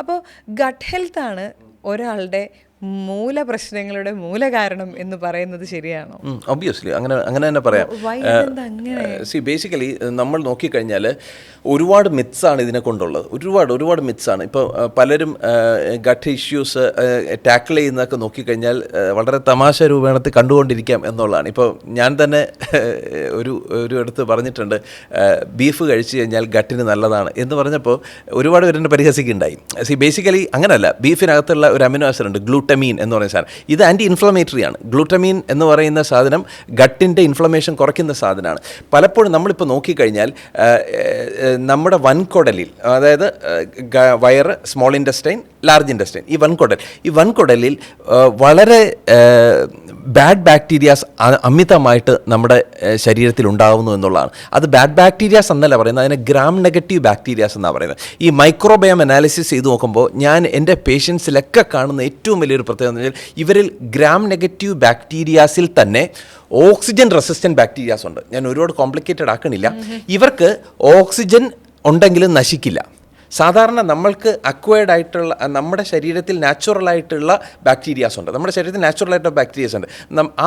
അപ്പോൾ ഗട്ട് ഹെൽത്താണ് ഒരാളുടെ മൂല പ്രശ്നങ്ങളുടെ മൂല കാരണം എന്ന് പറയുന്നത് ശരിയാണോ? ഒബ്വിയസ്ലി അങ്ങനെ അങ്ങനെ തന്നെ പറയാം? സി ബേസിക്കലി നമ്മൾ നോക്കിക്കഴിഞ്ഞാൽ ഒരുപാട് മിത്സാണ് ഇതിനെ കൊണ്ടുള്ളത്. ഒരുപാട് ഒരുപാട് മിത്സാണ് ഇപ്പോൾ പലരും ഗട്ട് ഇഷ്യൂസ് ടാക്കിൾ ചെയ്യുന്നതൊക്കെ നോക്കിക്കഴിഞ്ഞാൽ വളരെ തമാശ രൂപേണത്തിൽ കണ്ടുകൊണ്ടിരിക്കാം എന്നുള്ളതാണ്. ഇപ്പോൾ ഞാൻ തന്നെ ഒരു ഒരു അടുത്ത് പറഞ്ഞിട്ടുണ്ട് ബീഫ് കഴിച്ചു കഴിഞ്ഞാൽ ഗട്ടിന് നല്ലതാണ് എന്ന് പറഞ്ഞപ്പോൾ ഒരുപാട് പേരെന്നെ പരിഹസിക്കുന്നുണ്ടായി സി ബേസിക്കലി അങ്ങനല്ല. ബീഫിനകത്തുള്ള ഒരു അമിനോ ആസിഡ് ഉണ്ട് ഗ്ലൂട്ടമീൻ എന്ന് പറയുന്ന സാധനം. ഇത് ആന്റി ഇൻഫ്ലമേറ്ററി ആണ്. ഗ്ലൂട്ടമീൻ എന്ന് പറയുന്ന സാധനം ഗട്ടിന്റെ ഇൻഫ്ലമേഷൻ കുറയ്ക്കുന്ന സാധനമാണ്. പലപ്പോഴും നമ്മളിപ്പോൾ നോക്കിക്കഴിഞ്ഞാൽ നമ്മുടെ വൻകുടലിൽ അതായത് വയറ് സ്മോൾ ഇൻഡസ്റ്റൈൻ ലാർജ് ഇൻഡസ്റ്റൈൻ ഈ വൻകുടൽ. ഈ വൻകുടലിൽ വളരെ ബാഡ് ബാക്ടീരിയാസ് അമിതമായിട്ട് നമ്മുടെ ശരീരത്തിൽ ഉണ്ടാകുന്നു എന്നുള്ളതാണ്. അത് ബാഡ് ബാക്ടീരിയാസ് എന്നല്ല പറയുന്നത് അതിനെ ഗ്രാം നെഗറ്റീവ് ബാക്ടീരിയാസ് എന്നാണ് പറയുന്നത്. ഈ മൈക്രോബയം അനാലിസിസ് ചെയ്ത് നോക്കുമ്പോൾ ഞാൻ എന്റെ പേഷ്യൻസിലൊക്കെ കാണുന്ന ഏറ്റവും വലിയൊരു പ്രത്യേകത എന്ന് വെച്ചാൽ ഇവരിൽ ഗ്രാം നെഗറ്റീവ് ബാക്ടീരിയാസിൽ തന്നെ ഓക്സിജൻ റെസിസ്റ്റന്റ് ബാക്ടീരിയാസ് ഉണ്ട്. ഞാൻ ഒരുപാട് കോംപ്ലിക്കേറ്റഡ് ആക്കണില്ല. ഇവർക്ക് ഓക്സിജൻ ഉണ്ടെങ്കിലും നശിക്കില്ല. സാധാരണ നമ്മൾക്ക് അക്വയർഡ് ആയിട്ടുള്ള നമ്മുടെ ശരീരത്തിൽ നാച്ചുറലായിട്ടുള്ള ബാക്ടീരിയാസ് ഉണ്ട്. നമ്മുടെ ശരീരത്തിൽ നാച്ചുറലായിട്ടുള്ള ബാക്ടീരിയസ് ഉണ്ട്.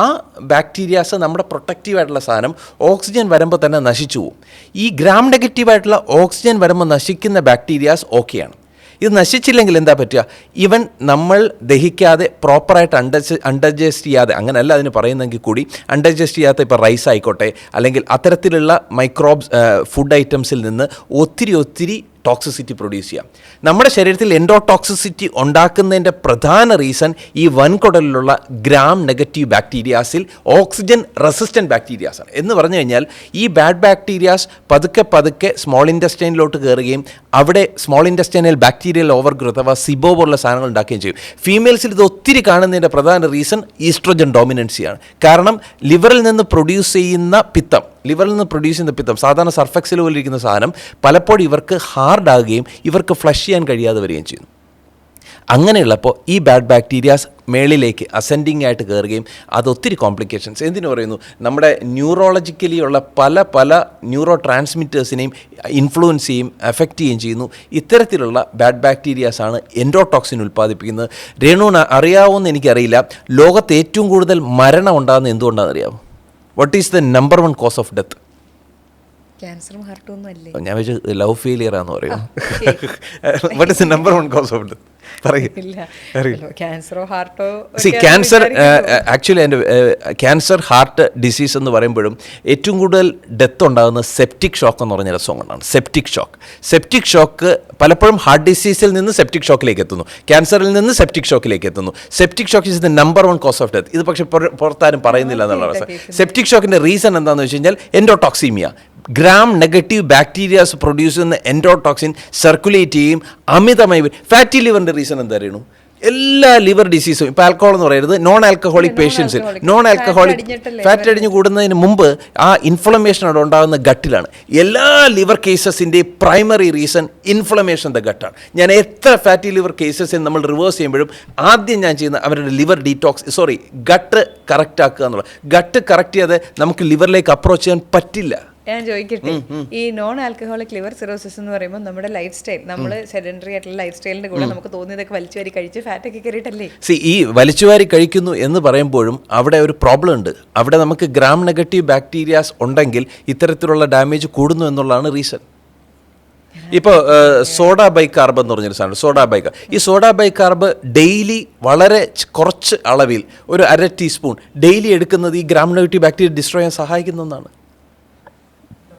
ആ ബാക്ടീരിയാസ് നമ്മുടെ പ്രൊട്ടക്റ്റീവ് ആയിട്ടുള്ള സാധനം ഓക്സിജൻ വരുമ്പോൾ തന്നെ നശിച്ചു പോകും ഈ ഗ്രാം നെഗറ്റീവ് ആയിട്ടുള്ള ഓക്സിജൻ വരുമ്പോൾ നശിക്കുന്ന ബാക്ടീരിയാസ് ഓക്കെയാണ് ഇത് നശിച്ചില്ലെങ്കിൽ എന്താ പറ്റുക? ഇവൻ നമ്മൾ ദഹിക്കാതെ പ്രോപ്പറായിട്ട് അണ്ടജ് അണ്ടജസ്റ്റ് ചെയ്യാതെ അങ്ങനെയല്ല അതിന് പറയുന്നെങ്കിൽ കൂടി അണ്ടജസ്റ്റ് ചെയ്യാത്ത ഇപ്പോൾ റൈസ് ആയിക്കോട്ടെ അല്ലെങ്കിൽ അത്തരത്തിലുള്ള മൈക്രോബ്സ് ഫുഡ് ഐറ്റംസിൽ നിന്ന് ഒത്തിരി ഒത്തിരി ടോക്സിസിറ്റി പ്രൊഡ്യൂസ് ചെയ്യാം. നമ്മുടെ ശരീരത്തിൽ എൻഡോ ടോക്സിസിറ്റി ഉണ്ടാക്കുന്നതിന്റെ പ്രധാന റീസൺ ഈ വൻകുടലിലുള്ള ഗ്രാം നെഗറ്റീവ് ബാക്ടീരിയാസിൽ ഓക്സിജൻ റെസിസ്റ്റന്റ് ബാക്ടീരിയാസ് ആണ്. എന്ന് പറഞ്ഞു കഴിഞ്ഞാൽ ഈ ബാഡ് ബാക്ടീരിയാസ് പതുക്കെ പതുക്കെ സ്മോൾ ഇൻഡസ്റ്റൈനിലോട്ട് കയറുകയും അവിടെ സ്മോൾ ഇൻഡസ്റ്റൈനിൽ ബാക്ടീരിയൽ ഓവർ ഗ്രോത്ത് അഥവാ സിബോ പോലുള്ള സാധനങ്ങൾ ഉണ്ടാക്കുകയും ചെയ്യും. ഫീമെയിൽസിൽ ഇത് ഒത്തിരി കാണുന്നതിന്റെ പ്രധാന റീസൺ ഈസ്ട്രോജൻ ഡോമിനൻസിയാണ് കാരണം ലിവറിൽ നിന്ന് പ്രൊഡ്യൂസ് ചെയ്യുന്ന പിത്തം ലിവറിൽ നിന്ന് പ്രൊഡ്യൂസ് ചെയ്യുന്ന പിത്തം സാധാരണ സർഫെക്സിൽ പോലെ ഇരിക്കുന്ന സാധനം പലപ്പോഴും ഇവർക്ക് ഹാർഡാകുകയും ഇവർക്ക് ഫ്ലഷ് ചെയ്യാൻ കഴിയാതെ വരികയും ചെയ്യുന്നു. അങ്ങനെയുള്ളപ്പോൾ ഈ ബാഡ് ബാക്ടീരിയാസ് മേളിലേക്ക് അസെൻഡിങ് ആയിട്ട് കയറുകയും അത് ഒത്തിരി കോംപ്ലിക്കേഷൻസ് എന്തിനു പറയുന്നു? നമ്മുടെ ന്യൂറോളജിക്കലി ഉള്ള പല പല ന്യൂറോ ട്രാൻസ്മിറ്റേഴ്സിനെയും ഇൻഫ്ലുവൻസ് ചെയ്യും എഫക്റ്റ് ചെയ്യുകയും ചെയ്യുന്നു. ഇത്തരത്തിലുള്ള ബാഡ് ബാക്ടീരിയാസാണ് എൻഡോടോക്സിൻ ഉൽപ്പാദിപ്പിക്കുന്നത്. രേണുവിന് എന്ന് എനിക്കറിയില്ല. ലോകത്ത് ഏറ്റവും കൂടുതൽ മരണം ഉണ്ടാകുന്നത് എന്തുകൊണ്ടാണെന്ന് അറിയാമോ What is the number one cause of death? ക്യാൻസറും ഹാർട്ടും ഒന്നും അല്ലേ? ഞാൻ വെച്ച് ലവ് ഫെയിലിയർ ആണെന്ന് പറയും. What is the number one cause of ക്യാൻസറോ ഹാർട്ടോ സി ക്യാൻസർ ആക്ച്വലി എന്റെ ക്യാൻസർ ഹാർട്ട് ഡിസീസ് എന്ന് പറയുമ്പോഴും ഏറ്റവും കൂടുതൽ ഡെത്ത് ഉണ്ടാകുന്ന സെപ്റ്റിക് ഷോക്ക് എന്ന് പറഞ്ഞ രസം കൊണ്ടാണ്. സെപ്റ്റിക് ഷോക്ക് സെപ്റ്റിക് ഷോക്ക് പലപ്പോഴും ഹാർട്ട് ഡിസീസിൽ നിന്ന് സെപ്റ്റിക് ഷോക്കിലേക്ക് എത്തുന്നു. ക്യാൻസറിൽ നിന്ന് സെപ്റ്റിക് ഷോക്കിലേക്ക് എത്തുന്നു. Septic shock is the number one cause of death ഇത് പക്ഷേ പുറ- പുറത്താരും പറയുന്നില്ല എന്നുള്ള സെപ്റ്റിക് ഷോക്കിന്റെ റീസൺ എന്താണെന്ന് വെച്ച് കഴിഞ്ഞാൽ endotoxemia gram negative bacterias produce ചെയ്യുന്ന എൻഡോടോക്സിൻ സർക്കുലേറ്റ് ചെയ്യും അമിതമായി ഫാറ്റി ലിവറിന്റെ റീസൺ എന്താ അറിയണു? എല്ലാ ലിവർ ഡിസീസും ഇപ്പോൾ ആൽക്കഹോൾ എന്ന് പറയുന്നത് നോൺ ആൽക്കഹോളിക് പേഷ്യൻസിൽ നോൺ ആൽക്കഹോളിക് ഫാറ്റ് അടിഞ്ഞു കൂടുന്നതിന് മുമ്പ് ആ ഇൻഫ്ലമേഷൻ അവിടെ ഉണ്ടാകുന്ന ഗട്ടിലാണ്. എല്ലാ ലിവർ കേസസിന്റെ പ്രൈമറി റീസൺ ഇൻഫ്ലമേഷൻ ദ ഗട്ടാണ് ഞാൻ എത്ര ഫാറ്റി ലിവർ കേസസ് നമ്മൾ റിവേഴ്സ് ചെയ്യുമ്പോഴും ആദ്യം ഞാൻ ചെയ്യുന്ന അവരുടെ liver detox sorry gut correct ആക്കുക എന്നുള്ളത്. ഗട്ട് കറക്റ്റ് ചെയ്യാതെ നമുക്ക് ലിവറിലേക്ക് അപ്രോച്ച് ചെയ്യാൻ പറ്റില്ല. ഞാൻ ചോദിക്കട്ടെ ഈ നോൺ ആൽക്കഹോളിക് ലിവർ സിറോസിസ് എന്ന് പറയുമ്പോൾ നമ്മുടെ ലൈഫ് സ്റ്റൈൽ നമ്മൾ സെഡൻഡറി ആയിട്ടുള്ള ലൈഫ് സ്റ്റൈലിന്റെ കൂടെ നമുക്ക് തോന്നിയതൊക്കെ വലിച്ചു വരി കഴിച്ച് ഫാറ്റ് ഒക്കെ കയറിയിട്ടല്ലേ? സി ഈ വലിച്ചുവാരി കഴിക്കുന്നു എന്ന് പറയുമ്പോഴും അവിടെ ഒരു പ്രോബ്ലം ഉണ്ട്. അവിടെ നമുക്ക് ഗ്രാം നെഗറ്റീവ് ബാക്ടീരിയാസ് ഉണ്ടെങ്കിൽ ഇത്തരത്തിലുള്ള ഡാമേജ് കൂടുന്നു എന്നുള്ളതാണ് റീസൺ ഇപ്പോൾ സോഡ ബൈക്കാർബ് എന്ന് പറഞ്ഞൊരു സാധനം സോഡ ബൈക്കാർ ഈ സോഡ ബൈക്കാർബ് ഡെയിലി വളരെ കുറച്ച് അളവിൽ ഒരു അര ടീസ്പൂൺ ഡെയിലി എടുക്കുന്നത് ഈ ഗ്രാം നെഗറ്റീവ് ബാക്ടീരിയ ഡിസ്ട്രോയ് ചെയ്യാൻ സഹായിക്കുന്ന ഒന്നാണ്.